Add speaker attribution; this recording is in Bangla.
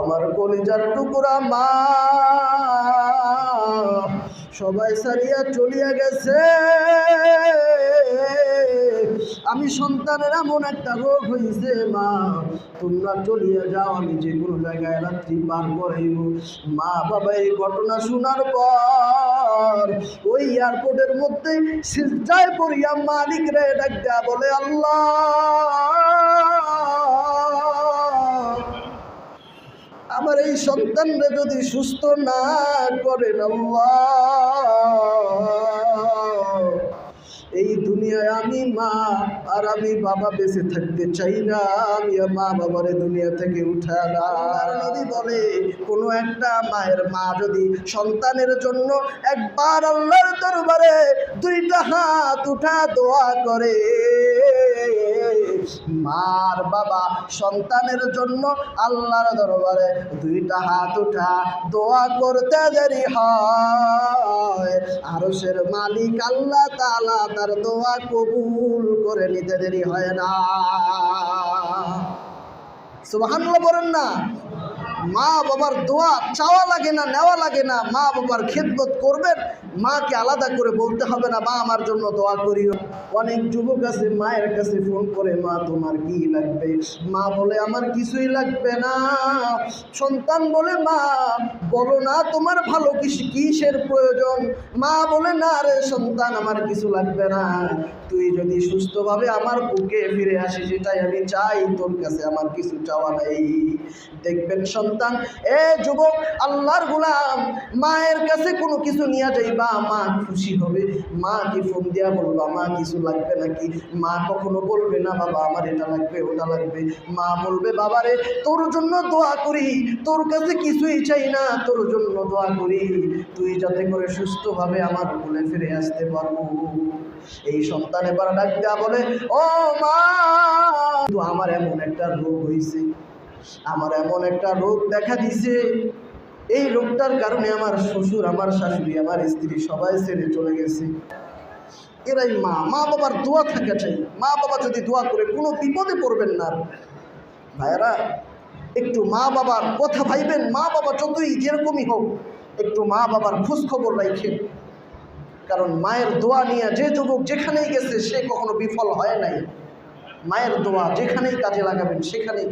Speaker 1: আমার কলিজার টুকুরা মা। সবাই সারিয়া চলিয়া গেছে। আমি সন্তানের এমন একটা রোগ হয়েছে মা। তোমরা চলিয়া যাও, আমি যে কোনো জায়গায় রাত্রি পার করাইব। মা বাবা, এই ঘটনা শোনার পর ওই এয়ারপোর্টের মধ্যে সিজায় পড়িয়া মালিক রে ডাক বলে, আল্লাহ আমার এই সন্তানরে যদি সুস্থ না করেন এই দুনিয়ায় আমি মা আর আমি বাবা বেঁচে থাকতে চাই না। আমি মা বাবার দুনিয়া থেকে উঠা না। নদী বলে, কোনো একটা মায়ের মা যদি সন্তানের জন্য একবার আল্লাহর দরবারে দুইটা হাত উঠা দোয়া করে মার বাবা, সন্তানের জন্য আল্লাহর দরবারে দুইটা হাত উঠা দোয়া করতে দেরি হয়। আরশের মালিক আল্লাহ তালা তার দোয়া কবুল করে নিতে দেরি হয় না। সুবহানাল্লাহ বলেন না মা বাবার দোয়া চাওয়া লাগে না, নেওয়া লাগে না, মা বাবার খেদমত করবেন, মাকে আলাদা করে বলতে হবে না, মা, আমার জন্য দোয়া করিও। অনেক যুবক আছে, মায়ের কাছে ফোন করে, মা, তোমার কি লাগবে? মা বলে, আমার কিছুই লাগবে না। সন্তান বলে, মা বলো না তোমার ভালো কিছু কিসের প্রয়োজন? মা বলে, না রে সন্তান, আমার কিছু লাগবে না। তুই যদি সুস্থভাবে আমার বুকে ফিরে আসিস সেটাই আমি চাই। তোর কাছে আমার কিছু চাওয়া নেই। দেখবেন সন্তান, এ যুবক, আল্লাহর গোলাম, মায়ের কাছে কোনো কিছু নিয়ে যাইবা, মা খুশি হবে। মা কি ফোন দিয়া বলবা, মা কিছু লাগবে নাকি? মা কখনো বলবে না, বাবা, আমার এটা লাগবে, ওটা লাগবে। মা বলবে, বাবারে, তোর জন্য দোয়া করি, তোর কাছে কিছুই চাই না। তোর জন্য দোয়া করি। তুই যাতে করে সুস্থভাবে আমার কোলে ফিরে আসতে পারব। এই সন্তান এবার ডাক দেয়া বলে, ও মা! আমার এমন একটা রোগ হয়েছে আমার এমন একটা রোগ দেখা দিছে। এই রোগটার কারণে আমার শ্বশুর, আমার শাশুড়ি, আমার স্ত্রী সবাই ছেড়ে চলে গেছে। এরাই মা। মা বাবার দোয়া থাকা চাই মা বাবা যদি দোয়া করে, কোনো বিপদে পড়বেন না। ভাইয়েরা একটু মা বাবার কথা ভাইবেন, মা বাবা যতই যেরকমই হোক, একটু মা বাবার খোঁজ খবর রাখেন। কারণ মায়ের দোয়া নিয়ে যে যুবক যেখানেই গেছে, সে কখনো বিফল হয় নাই। মায়ের দোয়া যেখানেই কাজে লাগাবেন, সেখানেই